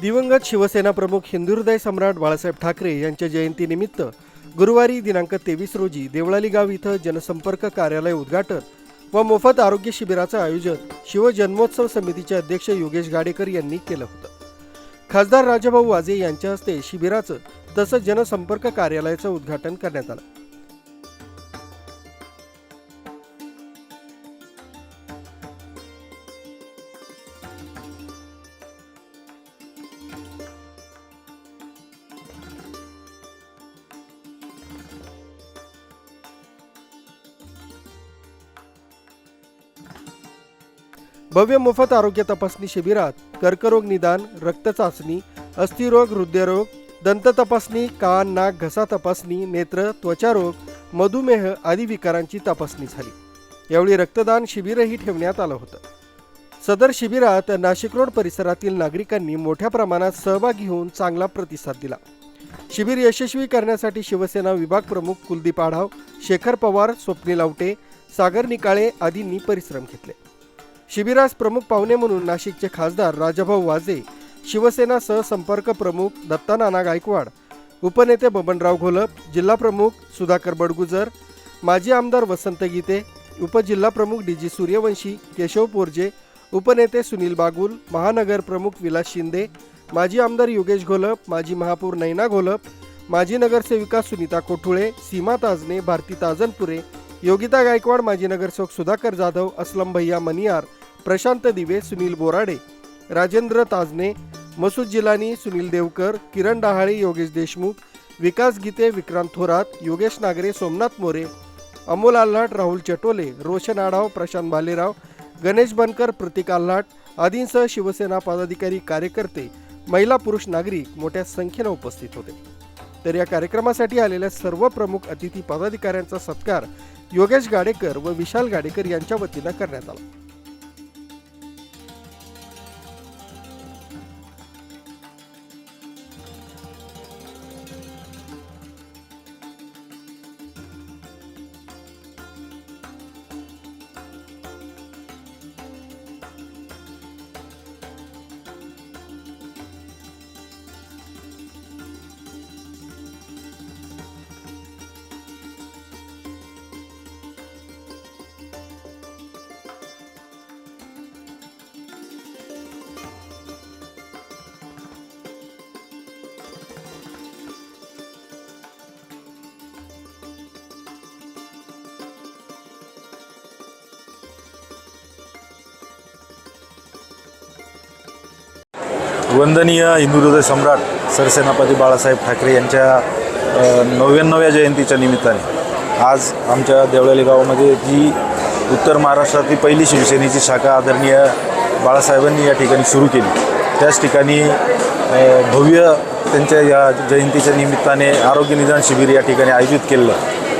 दिवंगत शिवसेना प्रमुख हिंदुहृदय सम्राट बाळासाहेब ठाकरे यांच्या जयंतीनिमित्त गुरुवारी दिनांक तेवीस रोजी देवळाली गाव इथं जनसंपर्क कार्यालय उद्घाटन व मोफत आरोग्य शिबिराचं आयोजन शिवजन्मोत्सव समितीचे अध्यक्ष योगेश गाडेकर यांनी केलं होतं. खासदार राजाभाऊ वाजे यांच्या हस्ते शिबिराचं तसंच जनसंपर्क कार्यालयाचं उद्घाटन करण्यात आलं. भव्य मोफत आरोग्य तपासणी शिबिरात कर्करोग निदान रक्त चाचणी अस्थिरोग हृदयरोग दंत तपासणी कान नाक घसा तपासणी नेत्र त्वचारोग मधुमेह आदी विकारांची तपासणी झाली. यावेळी रक्तदान शिबिरही ठेवण्यात आलं होतं. सदर शिबिरात नाशिक रोड परिसरातील नागरिकांनी मोठ्या प्रमाणात सहभागी होऊन चांगला प्रतिसाद दिला. शिबिर यशस्वी करण्यासाठी शिवसेना विभाग प्रमुख कुलदीप आढाव शेखर पवार स्वप्नील आवटे सागर निकाळे आदींनी परिश्रम घेतले. शिबिरास प्रमुख पाहुणे म्हणून नाशिकचे खासदार राजाभाऊ वाजे शिवसेना सहसंपर्क प्रमुख दत्तानाना गायकवाड उपनेते बबनराव घोलप जिल्हाप्रमुख सुधाकर बडगुजर माजी आमदार वसंत गीते उपजिल्हा प्रमुख डी जी सूर्यवंशी केशव पोरजे उपनेते सुनील बागुल महानगर प्रमुख विलास शिंदे माजी आमदार योगेश घोलप माजी महापौर नैना घोलप माजी नगरसेविका सुनीता कोठुळे सीमा ताजने भारती ताजनपुरे योगिता गायकवाड माजी नगरसेवक सुधाकर जाधव असलम भैया मनियार प्रशांत दिवे सुनील बोराडे राजेंद्र ताजने मसूद जिलानी सुनील देवकर किरण डहाळे योगेश देशमुख विकास गीते विक्रांत थोरात योगेश नागरे सोमनाथ मोरे अमोल आल्हाट राहुल चटोले रोशन आढाव प्रशांत भालेराव गणेश बनकर प्रतीक आल्हाट आदींसह शिवसेना पदाधिकारी कार्यकर्ते महिला पुरुष नागरिक मोठ्या संख्येनं उपस्थित होते. तर या कार्यक्रमासाठी आलेल्या सर्व प्रमुख अतिथी पदाधिकाऱ्यांचा सत्कार योगेश गाडेकर व विशाल गाडेकर यांच्या वतीनं करण्यात आला. वंदनीय हिंदू हृदय सम्राट सरसेनापती बाळासाहेब ठाकरे यांच्या नव्याण्णव्या जयंतीच्या निमित्ताने. आज आमच्या देवळाली गावामध्ये जी उत्तर महाराष्ट्रातली पहिली शिवसेनेची शाखा आदरणीय बाळासाहेबांनी या ठिकाणी सुरू केली. त्याच ठिकाणी भव्य त्यांच्या या जयंतीच्या निमित्ताने आरोग्य निदान शिबिर या ठिकाणी आयोजित केलं.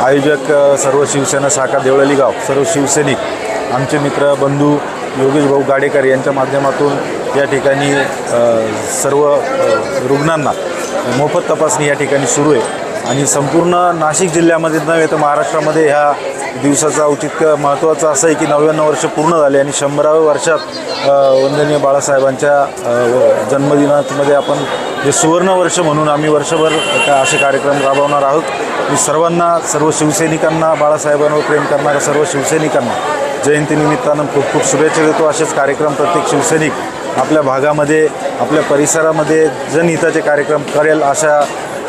आयोजक सर्व शिवसेना शाखा देवळाली गाव सर्व शिवसैनिक आमचे मित्र बंधू योगेश भाऊ गाडेकर यांच्या माध्यमातून या ठिकाणी सर्व रुग्णांना मोफत तपासणी या ठिकाणी सुरू आहे. आणि संपूर्ण नाशिक जिल्ह्यामध्ये नव्हे तर महाराष्ट्रामध्ये ह्या दिवसाचा औचित्य महत्त्वाचं असं आहे की नव्याण्णव वर्ष पूर्ण झाले आणि शंभराव्या वर्षात वंदनीय बाळासाहेबांच्या जन्मदिनामध्ये आपण जे सुवर्ण वर्ष म्हणून आम्ही वर्षभर का असे कार्यक्रम राबवणार आहोत. मी सर्वांना सर्व शिवसैनिकांना बाळासाहेबांवर प्रेम करणाऱ्या सर्व शिवसैनिकांना जयंतीनिमित्तानं खूप खूप शुभेच्छा देतो. असेच कार्यक्रम प्रत्येक शिवसैनिक आपल्या भागामध्ये आपल्या परिसरामध्ये जनहिताचे कार्यक्रम करेल अशा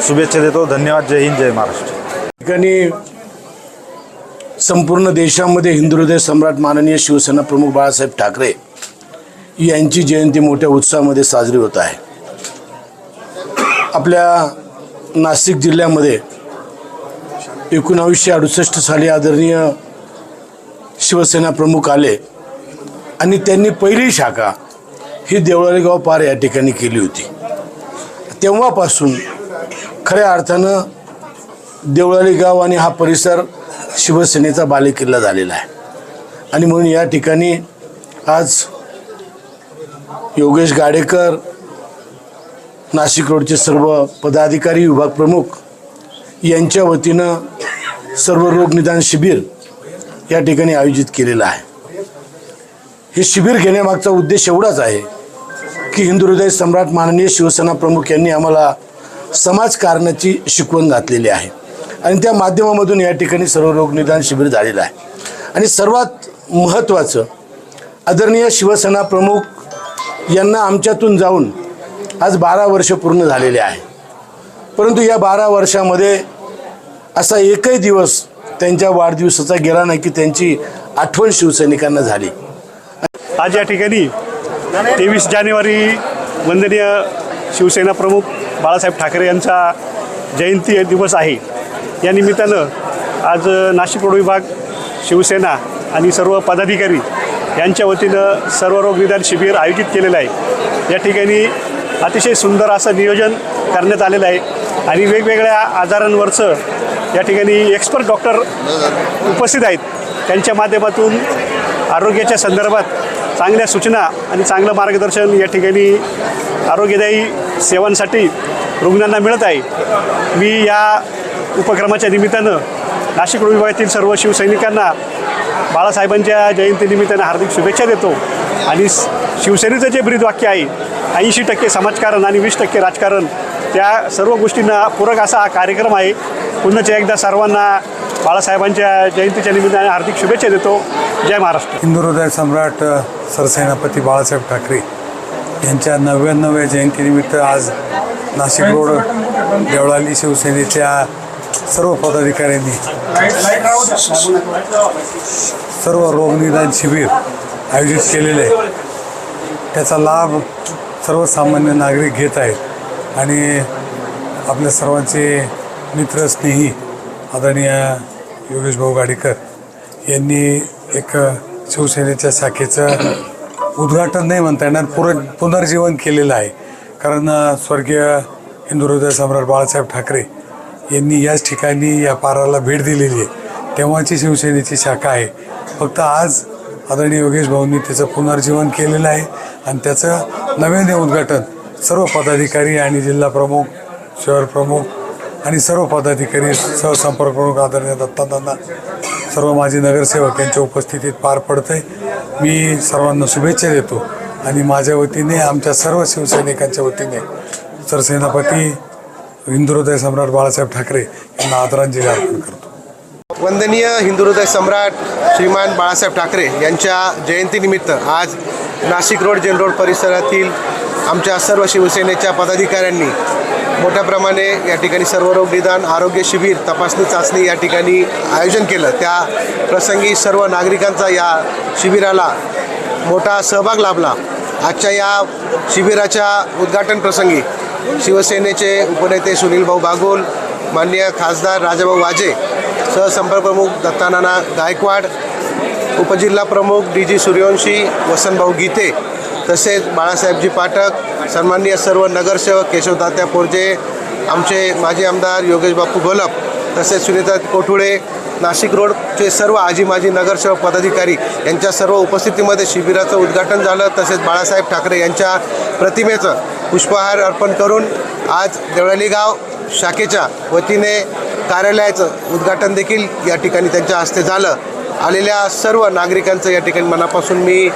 शुभेच्छा देतो. धन्यवाद. जय हिंद जय महाराष्ट्र. ठिकाणी संपूर्ण देशामध्ये हिंदू हृदय सम्राट माननीय शिवसेना प्रमुख बाळासाहेब ठाकरे यांची जयंती मोठ्या उत्साहामध्ये साजरी होत आहे. आपल्या नाशिक जिल्ह्यामध्ये एकोणावीसशे अडुसष्ट साली आदरणीय शिवसेना प्रमुख आले आणि त्यांनी पहिली शाखा ही देवळालीगाव पार या ठिकाणी केली होती. तेव्हापासून खऱ्या अर्थानं देवळाली गाव आणि हा परिसर शिवसेनेचा बालेकिल्ला झालेला आहे. आणि म्हणून या ठिकाणी आज योगेश गाडेकर नाशिक रोडचे सर्व पदाधिकारी विभाग प्रमुख यांच्या वतीनं सर्व रोगनिदान शिबिर या ठिकाणी आयोजित केलेलं आहे. हे शिबिर घेण्यामागचा उद्देश एवढाच आहे की हिंदू हृदय सम्राट माननीय शिवसेना प्रमुख यांनी आम्हाला समाजकारणाची शिकवण घातलेली आहे. आणि त्या माध्यमामधून या ठिकाणी सर्व रोगनिदान शिबिर झालेलं आहे. आणि सर्वात महत्त्वाचं आदरणीय शिवसेना प्रमुख यांना आमच्यातून जाऊन आज बारा वर्ष पूर्ण झालेले आहे. परंतु या बारा वर्षामध्ये असा एकही दिवस त्यांच्या वाढदिवसाचा गेला नाही की त्यांची आठवण शिवसैनिकांना झाली. आज या ठिकाणी तेवीस जानेवारी वंदनीय शिवसेना प्रमुख बाळासाहेब ठाकरे यांचा जयंती दिवस आहे. या निमित्तानं आज नाशिक रोड विभाग शिवसेना आणि सर्व पदाधिकारी यांच्या वतीनं सर्व रोग निदान शिबिर आयोजित केलेलं आहे. या ठिकाणी अतिशय सुंदर असं नियोजन करण्यात आलेलं आहे आणि वेगवेगळ्या आजारांवरचं या ठिकाणी एक्सपर्ट डॉक्टर उपस्थित आहेत. त्यांच्या माध्यमातून आरोग्याच्या संदर्भात चांगल्या सूचना आणि चांगलं मार्गदर्शन या ठिकाणी आरोग्यदायी सेवांसाठी रुग्णांना मिळत आहे. मी या उपक्रमाच्या निमित्तानं नाशिक विभागातील सर्व शिवसैनिकांना बाळासाहेबांच्या जयंतीनिमित्तानं हार्दिक शुभेच्छा देतो. आणि शिवसेनेचं जे ब्रीदवाक्य आहे ऐंशी टक्के समाजकारण आणि वीस टक्के राजकारण त्या सर्व गोष्टींना पूरक असा हा कार्यक्रम आहे. पुन्हा एकदा सर्वांना बाळासाहेबांच्या जयंतीच्या निमित्ताने हार्दिक शुभेच्छा देतो. जय महाराष्ट्र. हिंदू हृदय सम्राट सरसेनापती बाळासाहेब ठाकरे यांच्या नव्याण्णव्या जयंतीनिमित्त आज नाशिक रोड देवळाली शिवसेनेच्या सर्व पदाधिकाऱ्यांनी सर्व रोगनिदान शिबिर आयोजित केलेले आहे. त्याचा लाभ सर्वसामान्य नागरिक घेत आहेत आणि आपल्या सर्वांचे मित्र स्नेही आदरणीय योगेश भाऊ गाडीकर यांनी एक शिवसेनेच्या शाखेचं उद्घाटन नाही म्हणता येणार पुर पुनर्जीवन केलेलं आहे. कारण स्वर्गीय हिंदू हृदय सम्राट बाळासाहेब ठाकरे यांनी याच ठिकाणी या पाराला भेट दिलेली आहे. तेव्हाची शिवसेनेची शाखा आहे. फक्त आज आदरणीय योगेश भाऊंनी त्याचं पुनर्जीवन केलेलं आहे आणि त्याचं नव्याने उद्घाटन सर्व पदाधिकारी आणि जिल्हा प्रमुख शहर प्रमुख आणि सर्व पदाधिकारी सहसंपर्क प्रमुख आदरणीय दत्तांना सर्व माजी नगरसेवक यांच्या उपस्थितीत पार पडतं आहे मी सर्वांना शुभेच्छा देतो आणि माझ्या वतीने आमच्या सर्व शिवसैनिकांच्या वतीने सरसेनापती हिंदुहृदय सम्राट बाळासाहेब ठाकरे यांना आदरांजली अर्पण करतो. वंदनीय हिंदुहृदय सम्राट श्रीमान बाळासाहेब ठाकरे यांच्या जयंतीनिमित्त आज नाशिक रोड जेन रोड परिसरातील आमच्या सर्व शिवसेनेच्या पदाधिकाऱ्यांनी मोठ्या प्रमाणे या ठिकाणी सर्व रोग निदान आरोग्य शिबिर तपासणी चाचणी या ठिकाणी आयोजन केलं. त्या प्रसंगी सर्व नागरिकांचा या शिबिराला मोठा सहभाग लाभला. आजच्या या शिबिराच्या उद्घाटन प्रसंगी शिवसेनेचे उपनेते सुनीलभाऊ बागोल माननीय खासदार राजाभाऊ वाजे सहसंपर्कप्रमुख दत्तानाना गायकवाड उपजिल्हा प्रमुख डी जी सूर्यवंशी वसंतभाऊ गीते तसेच बाळासाहेबजी पाठक सन्माननीय सर्व नगरसेवक केशव पोरजे आमचे माजी आमदार योगेश बापू गोलप तसेच सुनीता कोठुळे नाशिक रोडचे सर्व आजी माजी नगरसेवक पदाधिकारी यांच्या सर्व उपस्थितीमध्ये शिबिराचं उद्घाटन झालं. तसेच बाळासाहेब ठाकरे यांच्या प्रतिमेचं पुष्पहार अर्पण करून आज देवळाली गाव शाखेच्या वतीने कार्यालयाचं उद्घाटन देखील या ठिकाणी त्यांच्या हस्ते झालं. आलेल्या सर्व नागरिकांचं या ठिकाणी मनापासून मी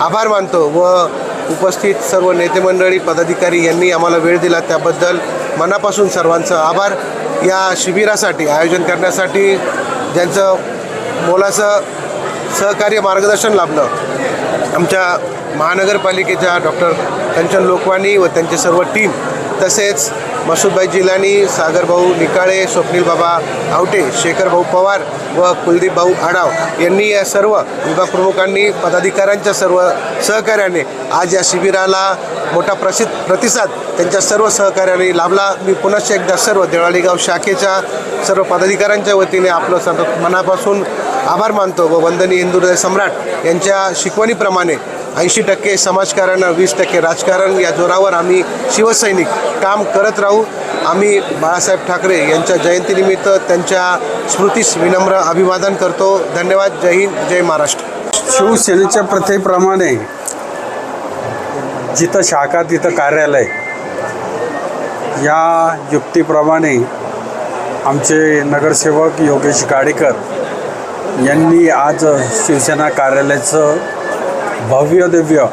आभार मानतो व उपस्थित सर्व नेते मंडळी पदाधिकारी यांनी आम्हाला वेळ दिला त्याबद्दल मनापासून सर्वांचं आभार. या शिबिरासाठी आयोजन करण्यासाठी ज्यांचं मोलाचं सहकार्य मार्गदर्शन लाभलं आमच्या महानगरपालिकेच्या डॉक्टर कंचन लोकवाणी व त्यांचे सर्व टीम तसेच मसूदभाई जिलानी सागरभाऊ निकाळे स्वप्नील बाबा आवटे शेखरभाऊ पवार व कुलदीप भाऊ आडाव यांनी या सर्व विभागप्रमुखांनी पदाधिकाऱ्यांच्या सर्व सहकार्याने आज या शिबिराला मोठा प्रसिद्ध प्रतिसाद त्यांच्या सर्व सहकार्याने लाभला. मी पुनश्च एकदा सर्व देवाळीगाव शाखेच्या सर्व पदाधिकाऱ्यांच्या वतीने आपलं सर्व मनापासून आभार मानतो व वंदनी हिंदू सम्राट यांच्या शिकवणीप्रमाणे ऐंशी टक्के समाजकारण वीस टक्के राजकारण. या जोरावर आम्ही शिवसैनिक काम करत राहू. आम्ही बाळासाहेब ठाकरे यांच्या जयंतीनिमित्त त्यांच्या स्मृतीस विनम्र अभिवादन करतो. धन्यवाद. जय हिंद. जय महाराष्ट्र. शिवसेनेच्या प्रथेप्रमाणे जिथं शाखा तिथं कार्यालय या युक्तीप्रमाणे आमचे नगरसेवक योगेश गाडेकर यांनी आज शिवसेना कार्यालयाचं भव्य दिव्य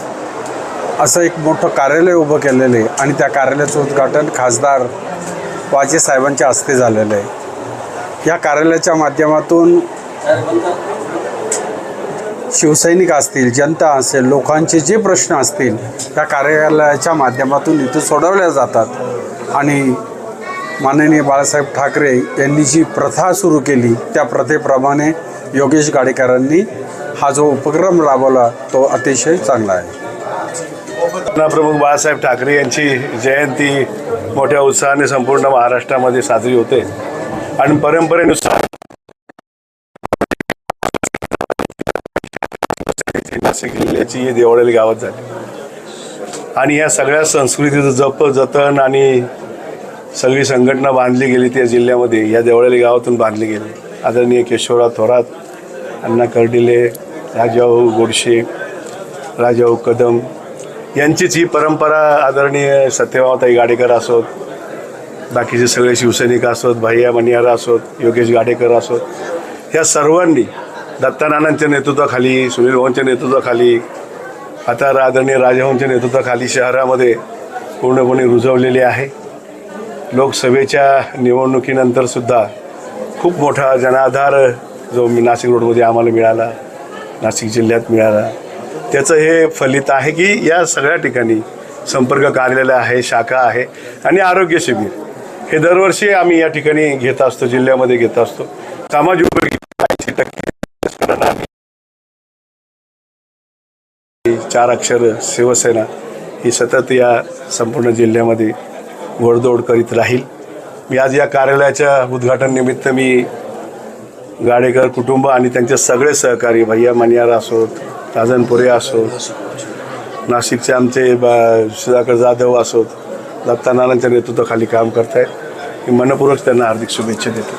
असं एक मोठं कार्यालय उभं केलेलं आहे. आणि त्या कार्यालयाचं उद्घाटन खासदार वाजे साहेबांच्या हस्ते झालेलं आहे. या कार्यालयाच्या माध्यमातून शिवसैनिक असतील जनता असेल लोकांचे जे प्रश्न असतील त्या कार्यालयाच्या माध्यमातून इथं सोडवल्या जातात. आणि माननीय बाळासाहेब ठाकरे यांनी जी प्रथा सुरू केली त्या प्रथेप्रमाणे योगेश गाडेकरांनी हा जो उपक्रम राबवला तो अतिशय चांगला आहे. प्रमुख बाळासाहेब ठाकरे यांची जयंती मोठ्या उत्साहाने संपूर्ण महाराष्ट्रामध्ये साजरी होते. आणि परंपरेनुसार किल्ल्याची ही देवळाली गावात झाली. आणि या सगळ्या संस्कृतीचं जप जतन आणि सगळी संघटना बांधली गेली त्या जिल्ह्यामध्ये या देवळाली गावातून बांधली गेली. आदरणीय केशवराव थोरात अण्णा कर्डिले राजाभाऊ गोडशे राजाभाऊ कदम यांचीच ही परंपरा आदरणीय सत्यभावताई गाडेकर असोत बाकीचे सगळे शिवसैनिक असोत भैया मनियारा असोत योगेश गाडेकर असोत ह्या सर्वांनी दत्तानानांच्या नेतृत्वाखाली सुनील भाऊंच्या नेतृत्वाखाली आता आदरणीय राजभवनच्या नेतृत्वाखाली शहरामध्ये पूर्णपणे रुजवलेले आहे. लोकसभेच्या निवडणुकीनंतरसुद्धा खूप मोठा जनाधार जो मी नाशिक रोडमध्ये आम्हाला मिळाला. नाशिक जिल्ह्यात मिळाला. त्याचं हे फलित आहे की या सगळ्या ठिकाणी संपर्क कार्यालय आहे शाखा आहे आणि आरोग्य शिबिर. हे दरवर्षी आम्ही या ठिकाणी घेत असतो जिल्ह्यामध्ये घेत असतो. सामाजिक उपयोगी ऐंशी टक्के चार अक्षर शिवसेना ही सतत या संपूर्ण जिल्ह्यामध्ये घोडदौड करीत राहील. मी आज या कार्यालयाच्या उद्घाटन निमित्त मी गाडेकर कुटुंब आणि त्यांचे सगळे सहकारी भैया मनियार असोत राजनपुरे असोत नाशिकचे आमचे बा सुधाकर जाधव असोत दत्तानानांच्या नेतृत्वाखाली काम करतायत. मी मनपूर्वक त्यांना हार्दिक शुभेच्छा देतो.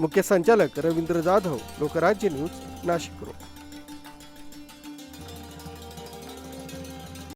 मुख्य संचालक रवींद्र जाधव लोकराज्य न्यूज नाशिक रोड